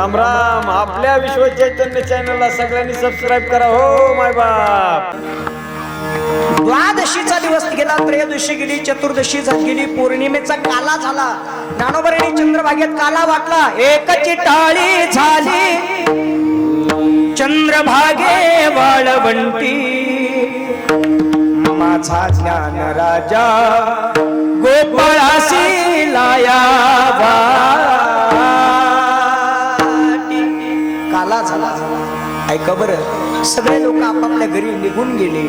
राम राम. आपल्या विश्व चैतन्य चॅनलला सगळ्यांनी सबस्क्राईब करा. हो माय बाप. द्वादशीचा दिवस गेला त्रयोदशी गेली चतुर्दशी गेली पौर्णिमेचा काला झाला. ज्ञानोबरेने चंद्रभागेत काला वाटला. एकची टाळी झाली. चंद्रभागे वाळवंटी. माझा ज्ञान राजा गोपाळाशी लाया काला झाला. ऐका बरं सगळे लोक आपापल्या घरी निघून गेले.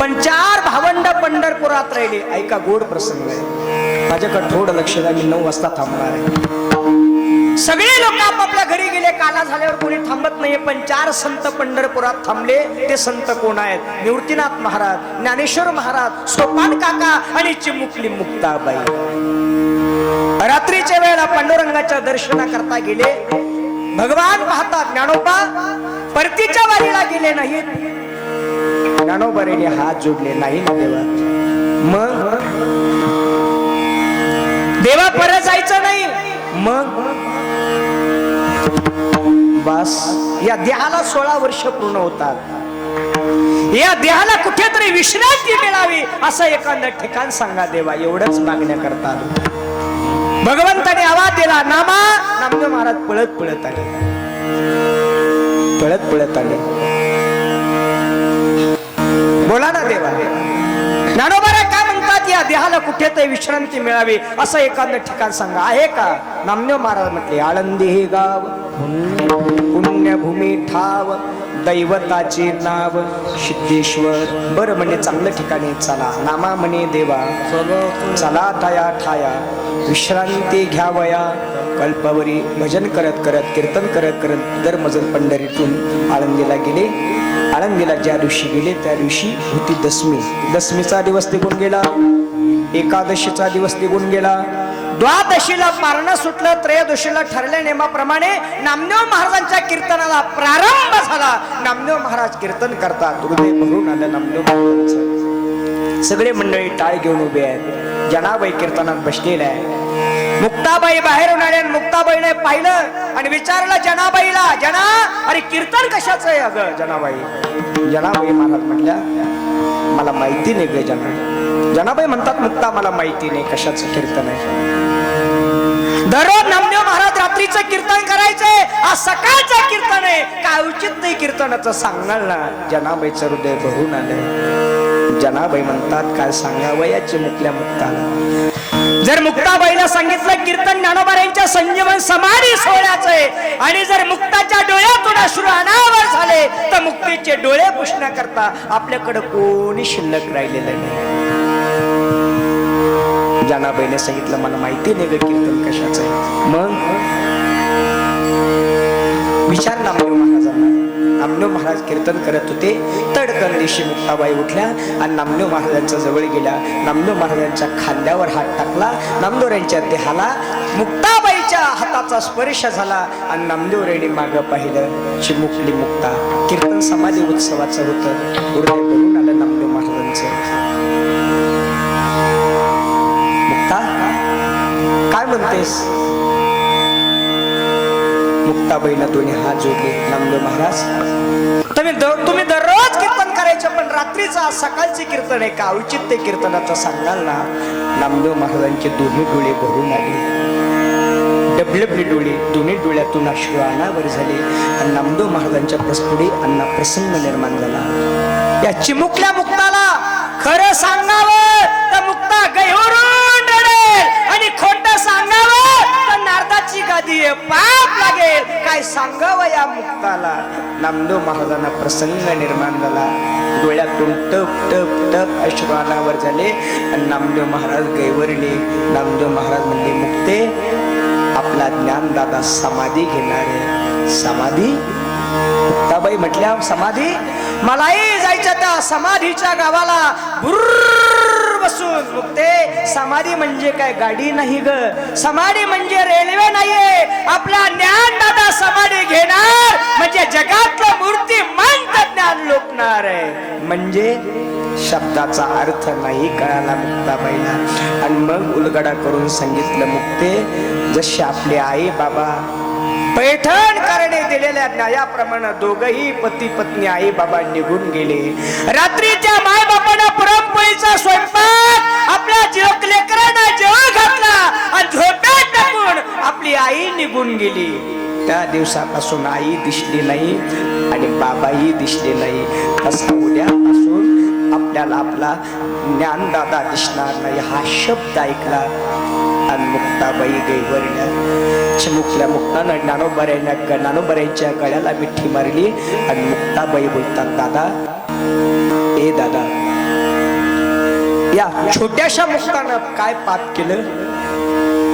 पण चार भावंड पंढरपुरात राहिले. ऐका गोड प्रसंग आहे. माझ्याकडे थोडं लक्ष द्या मी नऊ वाजता थांबणार आहे. सगळे लोक आपापल्या घरी गेले काला झाल्यावर कोणी थांबत नाहीये पण चार संत पंढरपुरात थांबले. ते संत कोण आहेत? निवृत्तीनाथ महाराज ज्ञानेश्वर महाराज सोपान काका आणि चिमुकली मुक्ताबाई. रात्रीच्या वेळेला पांडुरंगाच्या दर्शनाकरता गेले. भगवान पाहतात ज्ञानोबा. परतीच्या वारीला गेले नाहीत. ज्ञानोबारेने हात जोडले नाही ना देवा. मग? देवा परत जायचं नाही. मग? बस. या देहाला सोळा वर्ष पूर्ण होतात. या देहाला कुठेतरी विश्रांती मिळावी असं एखादं ठिकाण सांगा देवा एवढंच मागण्या करतात. भगवंताने आवाज दिला नामा. नामदेव महाराज पळत पळत आले. पळत पळत आले. बोला ना देवा. ज्ञानोबारा काय म्हणतात या देहाला कुठेतरी विश्रांती मिळावी असं एखादं ठिकाण सांगा. आहे का? नामदेव महाराज म्हटले आळंदी हे गाव पुण्यभूमी ठाव दैवताचे नाव सिद्धेश्वर. बरं म्हणे चांगलं ठिकाणी चला. नामा म्हणे देवा. चला ठाया ठाया विश्रांती घ्यावया. कल्पवरी भजन करत करत कीर्तन करत करत दर मजल पंढरीतून आळंदीला गेले. आळंदीला ज्या दिवशी गेले त्या दिवशी होती दसमी. दसमीचा दिवस निघून गेला. एकादशीचा दिवस निघून गेला. द्वादशीला पारणं सुटलं त्रयोदशीला ठरल्या नेमाप्रमाणे नामदेव महाराजांच्या कीर्तनाला प्रारंभ झाला. नामदेव महाराज कीर्तन करतात. हृदय भरून आलं नामदेव महाराजांचं. सगळे मंडळी टाळ घेऊन उभे आहेत. जनाबाई कीर्तनात बसलेल्या आहे मुक्ताबाई बाहेरून आले मुक्ताबाईने पाहिलं आणि विचारलं जनाबाईला जना अरे कीर्तन कशाचं आहे अगं जनाबाई? जनाबाई महाराज म्हटल्या मला माहिती नाही ग जना जनाबाई म्हणतात मुक्ता मला माहिती नाही कशाचं कीर्तन आहे. दररोज नामदेव महाराज रात्रीचं कीर्तन करायचंय आज सकाळचं कीर्तन आहे. काय उचित नाही कीर्तनाचं सांगणार ना. जनाबाईचं हृदय भरून आलंय जनाबाई म्हणतात काय सांगावं याची मुकल्या मुक्ताला. जर मुक्ताबाईला सांगितलं कीर्तन ज्ञानोबाऱ्यांच्या संजीवन समाधी सोहळ्याचं आहे. आणि जर मुक्ताच्या डोळ्यातून अश्रू अनावर झाले तर मुक्तीचे डोळे पुसण्याकरता आपल्याकडे कोणी शिल्लक राहिलेलं नाही. जानाबाईने सांगितलं मला माहिती नाही ग कीर्तन कशाचं आहे. मग विचार नामदेव महाराजांना. नामदेव महाराज कीर्तन करत होते. तडकन दिवशी मुक्ताबाई उठल्या आणि नामदेव महाराजांच्या जवळ गेल्या. नामदेव महाराजांच्या खांद्यावर हात टाकला. नामदेव यांच्या देहाला मुक्ताबाईच्या हाताचा स्पर्श झाला आणि नामदेव रेडी मागं पाहिलं. चिमुकली मुक्ता. कीर्तन समाधी उत्सवाचं होतं. गुरुदेव करून आलं नामदेव महाराजांचं. म्हणतेस? मुक्ताबाईनं दोन्ही हात जोडले. नामदेव महाराज तुम्ही दर- तुम्ही दररोज कीर्तन करायचे पण रात्रीचा सकाळचे कीर्तन आहे का औचित्य कीर्तनाचं सांगाल ना? नामदेव महाराजांचे दोन्ही डोळे भरून आले. डबडबली डोळे दोन्ही डोळ्यातून अश्रू अनावर झाले आणि नामदेव महाराजांच्या प्रस्फुडी अन्ना प्रसंग निर्माण झाला. या चिमुकल्या मुक्ताला खरं सांग तर मुक्ता गैरून रडेल आणि खोट सांगावं तर पुण्य पाप लागेल. काय सांगावं या मुक्ताला? नामदेव महाराजांना प्रसंग निर्माण झाला. डोळ्यातून टप टप टप अश्वानावर झाले. आणि नामदेव महाराज गैवरले. नामदेव महाराज म्हणले मुक्ते आपला ज्ञानदादा समाधी घेणार आहे. समाधी? मुक्ताबाई म्हटल्या समाधी? मलाही जायच्या त्या समाधीच्या गावाला. बुर्र बसून मुक्ते समाधी म्हणजे काय? गाडी नाही ग. समाधी म्हणजे रेल्वे नाहीये. आपला ज्ञान दादा समाधी घेणार म्हणजे जगातलं मूर्ती मंत ज्ञान लोकणार आहे. म्हणजे शब्दाचा अर्थ नाही कळाला मुक्ताबाईला. आणि मग उलगडा करून सांगितलं मुक्ते जसे आपले आई बाबा पैठण करणे दिलेल्या न्यायाप्रमाणे दोघही पती पत्नी आई बाबा निघून गेले. रात्रीच्या माय बापानं पुरणपोळीचा स्वयंपाक आपल्या जीवक लेकरांना जेवण घातला आणि झोप्यात टाकून आपली आई निघून गेली. त्या दिवसापासून आई दिसली नाही आणि बाबाही दिसले नाही. तसा उद्यापासून आपल्याला आपला ज्ञानदादा दिसणार नाही हा शब्द ऐकला. आणि मुक्ताबाई गैवरल्या चिमुकल्या मुक्तानं ज्ञानोबऱ्यांना ज्ञानोबऱ्यांच्या गळ्याला मिठी मारली आणि मुक्ताबाई बोलतात दादा ए दादा या छोट्याशा मुक्तानं काय पाप केलं?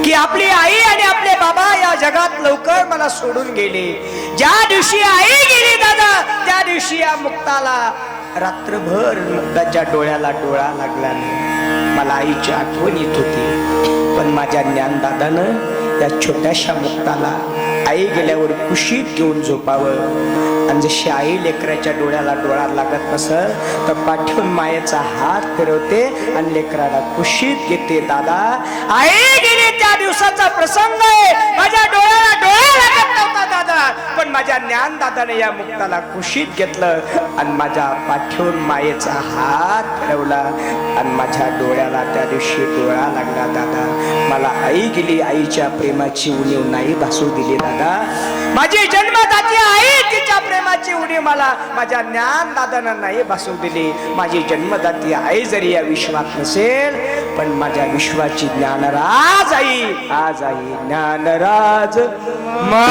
की आपली आई आणि आपले बाबा या जगात लवकर मला सोडून गेले. ज्या दिवशी आई गेली दादा त्या दिवशी या मुक्ताला रात्रभर मुक्ताच्या डोळ्याला डोळा लागला मला आईची आठवण येत होती. पण माझ्या ज्ञानदादानं त्या छोट्याशा मुक्ताला आई गेल्यावर कुशीत घेऊन झोपावं. आणि जशी आई लेकराच्या डोळ्याला डोळा लागत नसल तर पाठवून मायेचा हात फिरवते आणि लेकराला कुशीत घेते दादा आई गेली दिवसाचा प्रसंग आहे. माझ्या डोळ्याला डोळा लागत नव्हता दादा. पण माझ्या ज्ञान दादाने या मुक्ताला कुशीत घेतलं आणि माझ्या पाठवून मायेचा हात फिरवला आणि माझ्या डोळ्याला त्या दिवशी डोळा लागला दादा. मला आई गेली आईच्या प्रेमाची उणीव नाही भासू दिली दादा. माझी जन्मदाती आई तिच्या प्रेमाची उडी मला माझ्या ज्ञान दादानं नाही भासू दिली. माझी जन्मदाती आई जरी या विश्वात नसेल पण माझ्या विश्वाची ज्ञानराज आई आज आई ज्ञानराज मा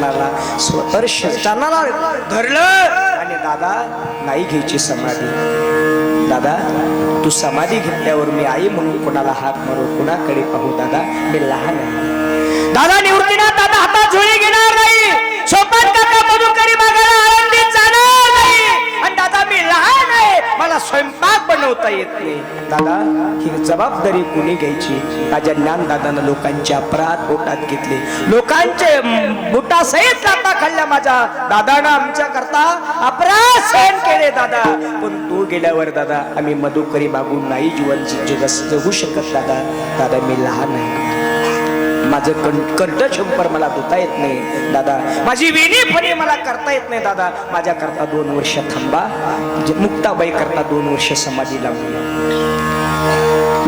चरणाला स्वतर्श चरणाला धरलं आणि दादा नाही घ्यायची समाधी. दादा तू समाधी घेतल्यावर मी आई म्हणून कोणाला हात मारू कुणाकडे पाहू? दादा मी लहान आहे. दादा निवृत्तीनाथ दादा हातात झोळी घेणार नाही. सोपान काका मधुकरी मागायला दादा मी लहान आहे. मला स्वयंपाक बनवता येत नाही. दादा ही जबाबदारी कुणी घ्यायची? माझ्या ज्ञान दादानं लोकांच्या अपराध पोटात घेतले. लोकांचे बुटा सहित लाता खाल्ल्या माझ्या दादानं आमच्या करता अपराध सहन केले दादा. पण तू गेल्यावर दादा आम्ही मधुकरी मागून नाही जीवन जग जगू शकत दादा. दादा मी लहान आहे. माझं कं- कंठ शंपर मला धुता येत नाही दादा. माझी वेणी फणी मला करता येत नाही दादा. माझ्या करता दोन वर्ष थांबा. मुक्ताबाई करता दोन वर्ष समाधी लावली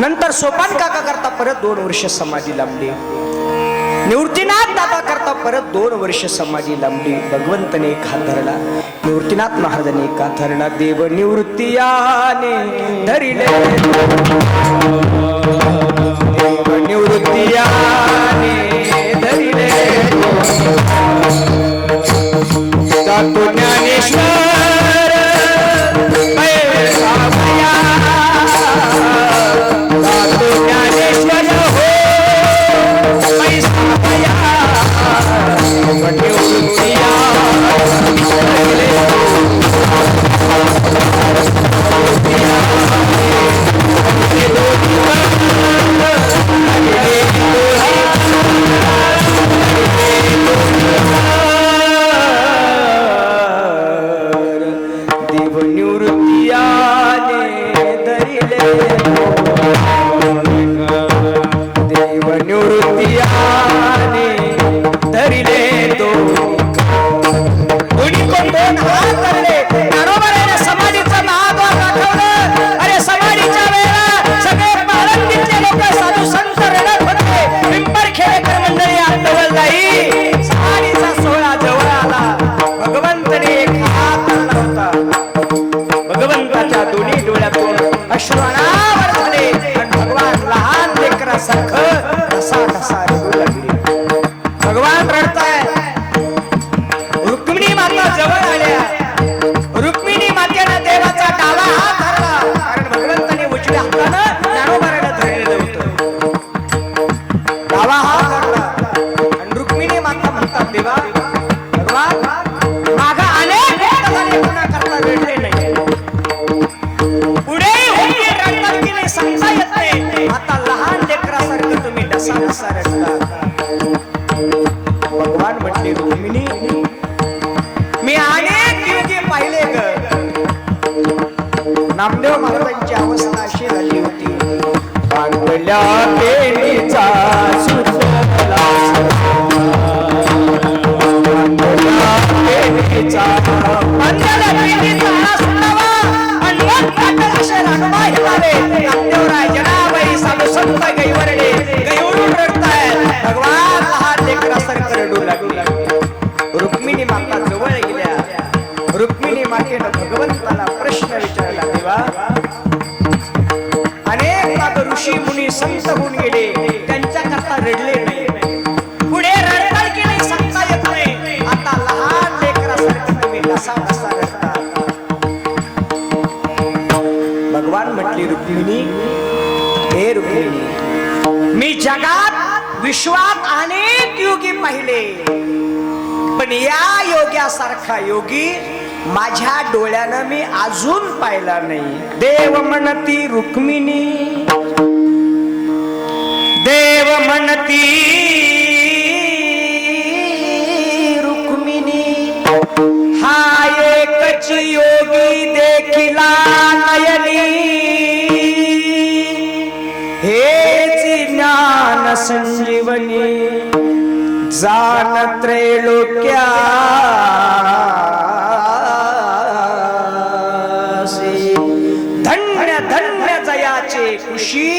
नंतर सोपान काका करता परत दोन वर्ष समाधी लांबली. निवृत्तीनाथ दादा करता परत दोन वर्ष समाधी लांबली. भगवंतने एका धरला? निवृत्तीनाथ महाराजांनी एका धरला? देव निवृत्तीयाने धरिले. हे रुक्मिणी. मी जगात विश्वात अनेक योगी पाहिले. पण या योग्यासारखा योगी माझ्या डोळ्यानं मी अजून पाहिला नाही. देव म्हणती रुक्मिणी देव म्हणती रुक्मिणी. हा एकच योगी देखिला नयनी. संजीवनी जान त्रैलोक्या धन्य धन्य जयाचे कुशी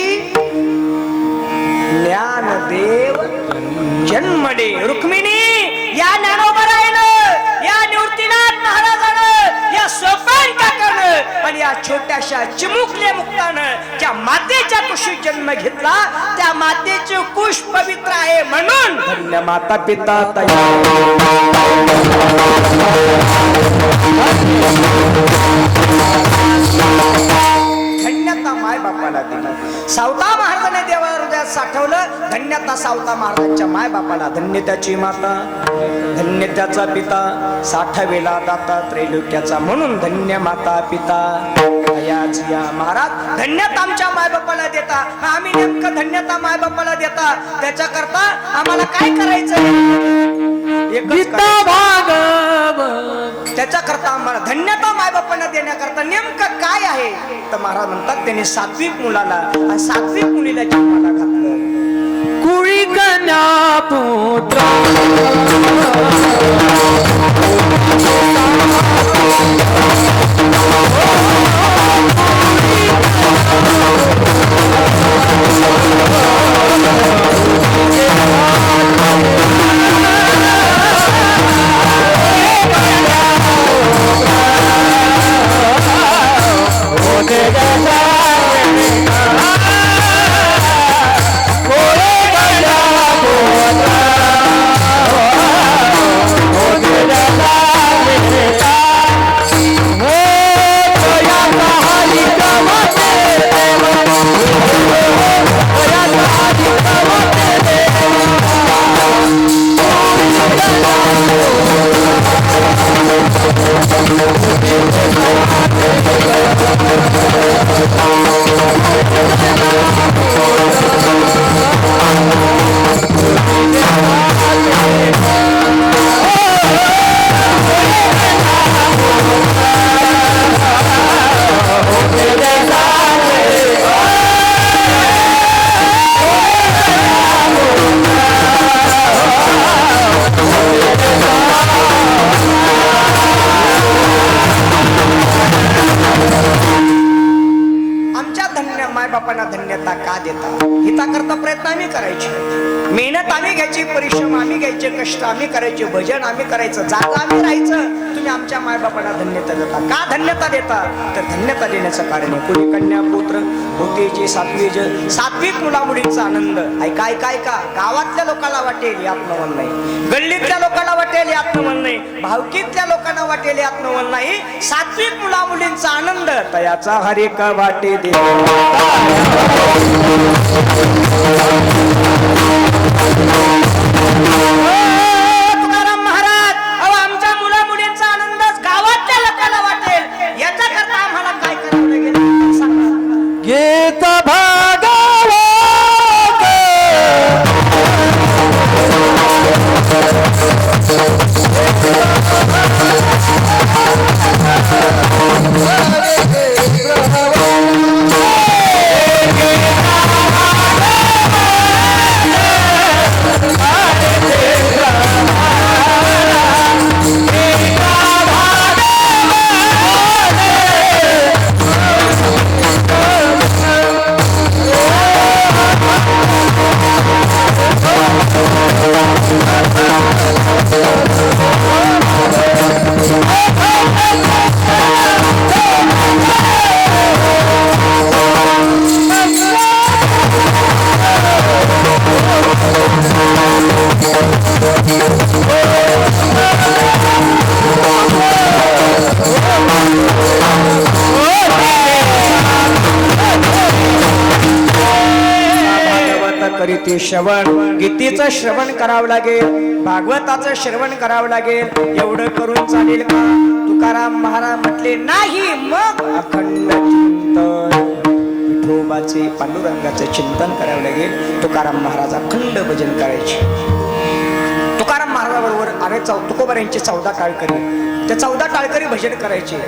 ज्ञानदेव जन्मडे रुक्मिणी. या छोट्याशा चिमुकल्या मुक्तानं ज्या मातेच्या कुशीत जन्म घेतला त्या मातेचे कुश पवित्र आहे म्हणून धन्य माता पिता तया धन्यता माय बापाला दिली. सावता महाराजाने देवा हृदयात साठवलं धन्यता सावता महाराजांच्या माय बापाला धन्य त्याची माता धन्य त्याचा पिता साठवेला दाता त्रैलोक्याचा. म्हणून धन्य माता पिता. या महाराज धन्यता आमच्या माय बापाला देता आम्ही नेमकं धन्यता माय बापाला देता. त्याच्याकरता आम्हाला काय करायचं. त्याच्याकरता आम्हाला धन्यता मायबापांना देण्याकरता नेमकं काय आहे? तर महाराज म्हणतात त्यांनी सात्विक मुलाला आणि सात्विक मुलीला जन्माला घातलं. कुळी कन्या पुत्र. का देता हिताकरता प्रयत्न आम्ही करायचे. मेहनत आम्ही घ्यायची परिश्रम आम्ही घ्यायचे कष्ट आम्ही करायचे भजन आम्ही करायचं जागा आम्ही राहायचं. तुम्ही आमच्या मायबापांना धन्यता देता. का धन्यता देता? तर धन्यता देण्याचं कारण आहे. कुणी कन्या पुत्र होते जे सात्विक मुलामुलींचा मुला मुलींचा आनंद. ऐका ऐका ऐका. गावातल्या लोकांना वाटेल यात आत्मवन नाही. गल्लीतल्या लोकांना वाटेल यात नवल नाही. भावकीतल्या लोकांना वाटेल यात नाही. सात्विक मुला मुलींचा आनंद. तयाचा हरे का वाटे दे करीते श्रवण. गीतेचं श्रवण करावं लागेल भागवताचं श्रवण करावं लागेल. एवढं करून चालेल का? तुकाराम महाराज म्हटले नाही मग? अखंड चिंतन. विठोबाचे पांडुरंगाचे चिंतन करावं लागेल. तुकाराम महाराज अखंड भजन करायचे. तुकाराम महाराजाबरोबर अरे चौ तुकोबर यांचे चौदा टाळकरी. त्या चौदा टाळकरी भजन करायचे.